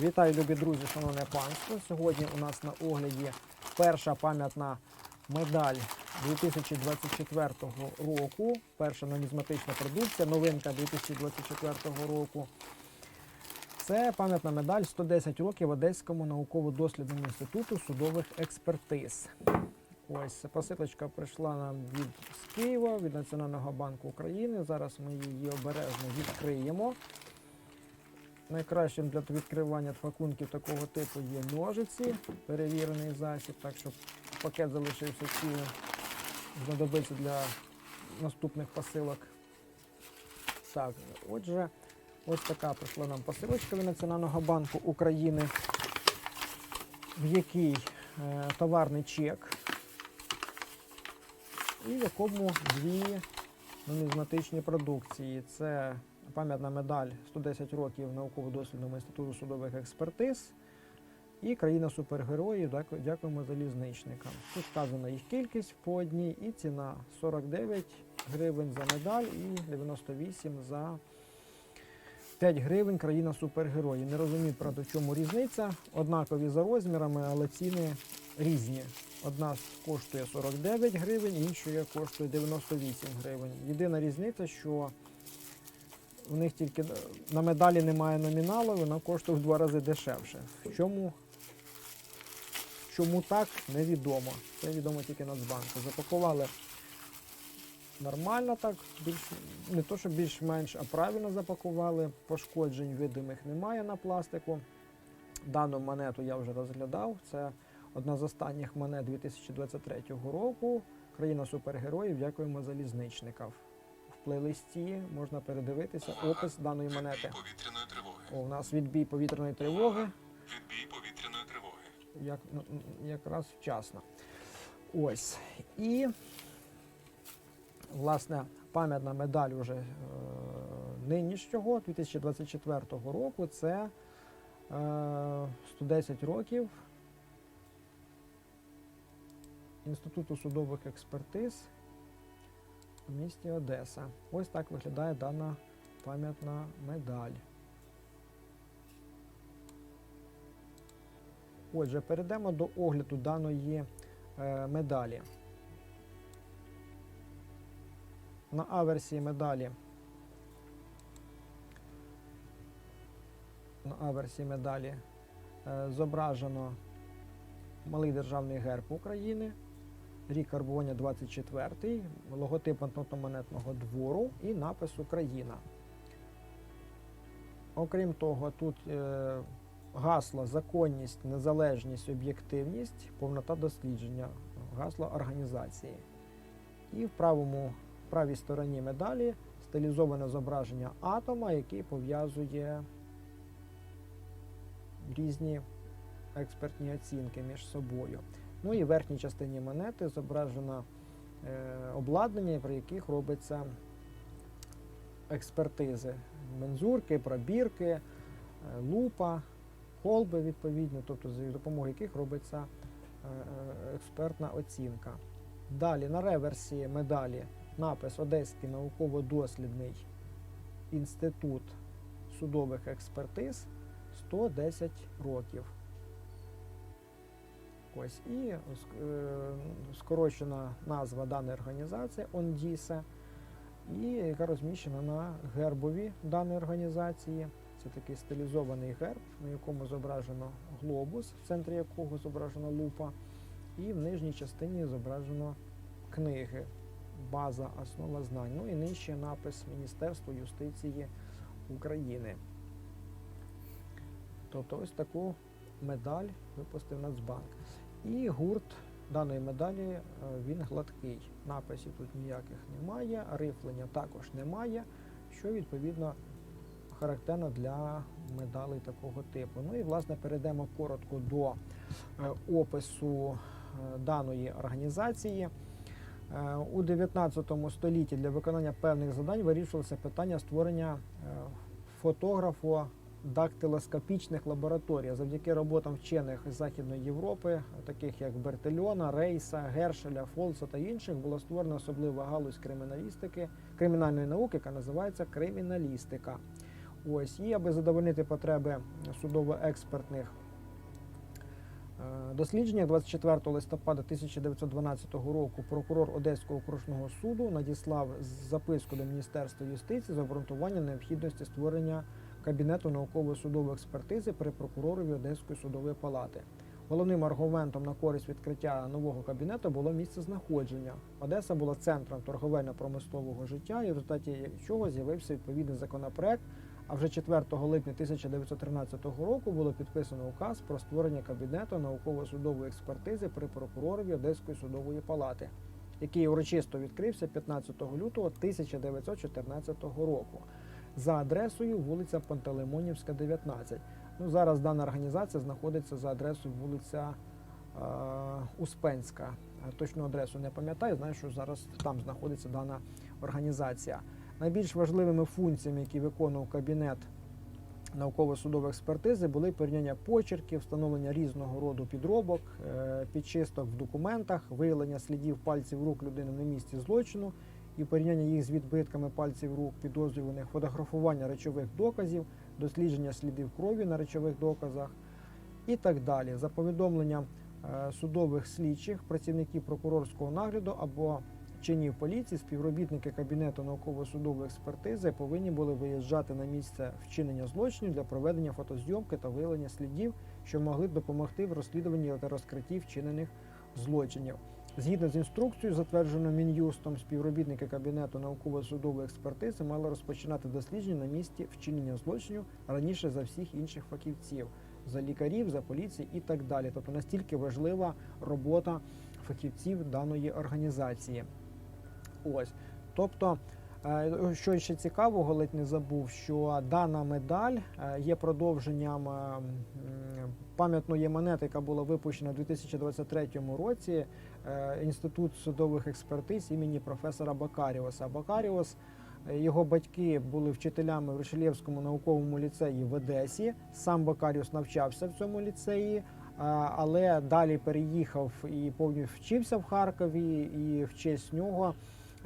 Вітаю, любі друзі, шановне панство. Сьогодні у нас на огляді перша пам'ятна медаль 2024 року. Перша нумізматична продукція, новинка 2024 року. Це пам'ятна медаль 110 років Одеському науково-дослідному інституту судових експертиз. Ось посилочка прийшла нам від з Києва, від Національного банку України. Зараз ми її обережно відкриємо. Найкращим для відкривання пакунків такого типу є ножиці, перевірений засіб, так щоб пакет залишився цілим, знадобиться для наступних посилок. Так, отже, ось така прийшла нам посилочка від Національного банку України, в якій е, товарний чек, і в якому дві нумізматичні продукції. Це пам'ятна медаль 110 років науково-дослідному інституту судових експертиз і країна супергероїв. Дякуємо залізничникам. Тут вказана їх кількість по одній і ціна 49 гривень за медаль і 98 за 5 гривень країна супергероїв. Не розумію, правда, в чому різниця. Однакові за розмірами, але ціни різні. Одна коштує 49 гривень, інша коштує 98 гривень. Єдина різниця, що в них тільки на медалі немає номіналу, вона коштує в два рази дешевше. Чому, чому так, невідомо. Це відомо тільки Нацбанку. Запакували нормально так, більш, не то, що більш-менш, а правильно запакували. Пошкоджень видимих немає на пластику. Дану монету я вже розглядав. Це одна з останніх монет 2023 року. Країна супергероїв. Дякуємо залізничникам. Плейлисті можна передивитися опис даної монети. Відбій повітряної тривоги. О, у нас відбій повітряної тривоги. Відбій повітряної тривоги. Як, ну, якраз вчасно. Ось. І, власне, пам'ятна медаль уже е, нинішнього 2024 року це е, 110 років Інституту судових експертиз в місті Одеса. Ось так виглядає дана пам'ятна медаль. Отже, перейдемо до огляду даної е, медалі. На аверсі медалі. На аверсі медалі е, зображено малий державний герб України, рік карбування 24, логотип монетного двору і напис Україна. Окрім того, тут е, гасло законність, незалежність, об'єктивність, повнота дослідження, гасло організації. І в правому в правій стороні медалі стилізоване зображення атома, який пов'язує різні експертні оцінки між собою. Ну і в верхній частині монети зображено е, обладнання, при яких робиться експертизи, мензурки, пробірки, е, лупа, колби відповідно, тобто за допомогою яких робиться е, експертна оцінка. Далі на реверсі медалі напис Одеський науково-дослідний інститут судових експертиз 110 років. Ось і е, скорочена назва даної організації ОНДІСа, і яка розміщена на гербові даної організації. Це такий стилізований герб, на якому зображено глобус, в центрі якого зображена лупа, і в нижній частині зображено книги, база, основа знань. Ну і нижче напис Міністерство юстиції України. Тобто ось таку медаль випустив Нацбанк. І гурт даної медалі е, він гладкий. Написів тут ніяких немає, рифлення також немає, що відповідно характерно для медалей такого типу. Ну і власне перейдемо коротко до е, опису е, даної організації. У 19 столітті для виконання певних завдань вирішувалося питання створення фотографо дактилоскопічних лабораторій завдяки роботам вчених з Західної Європи, таких як Бертельона, Рейса, Гершеля, Фолса та інших, була створена особлива галузь криміналістики, кримінальної науки, яка називається криміналістика. Ось, і аби задовольнити потреби судово-експертних е, досліджень, 24 листопада 1912 року прокурор Одеського окружного суду надіслав записку до Міністерства юстиції з обґрунтуванням необхідності створення кабінету наукової судової експертизи при прокуророві Одеської судової палати. Головним аргументом на користь відкриття нового кабінету було місце знаходження. Одеса була центром торговельно-промислового життя, і в результаті чого з'явився відповідний законопроект. А вже 4 липня 1913 року було підписано указ про створення кабінету науково-судової експертизи при прокуророві Одеської судової палати, який урочисто відкрився 15 лютого 1914 року за адресою вулиця Пантелеймонівська, 19. Ну, зараз дана організація знаходиться за адресою вулиця е, Успенська. Е, Точну адресу не пам'ятаю, знаю, що зараз там знаходиться дана організація. Найбільш важливими функціями, які виконував кабінет науково-судової експертизи, були порівняння почерків, встановлення різного роду підробок, е, підчисток в документах, виявлення слідів пальців рук людини на місці злочину і порівняння їх з відбитками пальців рук підозрюваних, фотографування речових доказів, дослідження слідів крові на речових доказах і так далі. За повідомленням е, судових слідчих, працівників прокурорського нагляду або чинів поліції, співробітники кабінету науково-судової експертизи повинні були виїжджати на місце вчинення злочинів для проведення фотозйомки та виявлення слідів, що могли б допомогти в розслідуванні та розкритті вчинених злочинів. Згідно з інструкцією, затвердженою Мін'юстом, співробітники кабінету науково-судової експертизи мали розпочинати дослідження на місці вчинення злочинів раніше за всіх інших фахівців, за лікарів, за поліції і так далі. Тобто настільки важлива робота фахівців даної організації. Ось. Тобто, е, що ще цікавого, ледь не забув, що дана медаль е, є продовженням е, м, пам'ятної монети, яка була випущена у 2023 році. е, Інститут судових експертиз імені професора Бакаріуса. Бакаріус, е, його батьки були вчителями в Ришелєвському науковому ліцеї в Одесі. Сам Бакаріус навчався в цьому ліцеї. Але далі переїхав і повністю вчився в Харкові, і в честь нього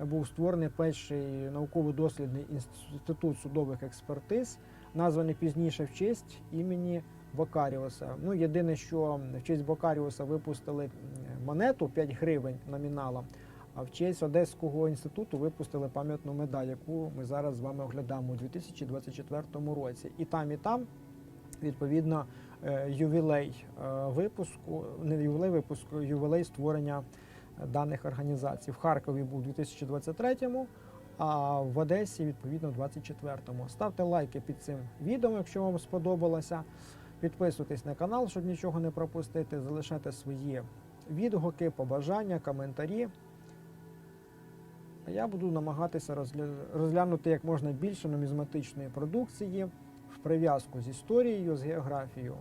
був створений перший науково-дослідний інститут судових експертиз, названий пізніше в честь імені Бокаріуса. Ну, єдине, що в честь Бокаріуса випустили монету 5 гривень номіналом, а в честь Одеського інституту випустили пам'ятну медаль, яку ми зараз з вами оглядаємо у 2024 році. І там, і там, відповідно, е, ювілей е, випуску, не ювілей випуску, ювілей створення даних організацій. В Харкові був у 2023-му, а в Одесі, відповідно, у 2024-му. Ставте лайки під цим відео, якщо вам сподобалося. Підписуйтесь на канал, щоб нічого не пропустити. Залишайте свої відгуки, побажання, коментарі. А я буду намагатися розглянути як можна більше нумізматичної продукції в прив'язку з історією, з географією.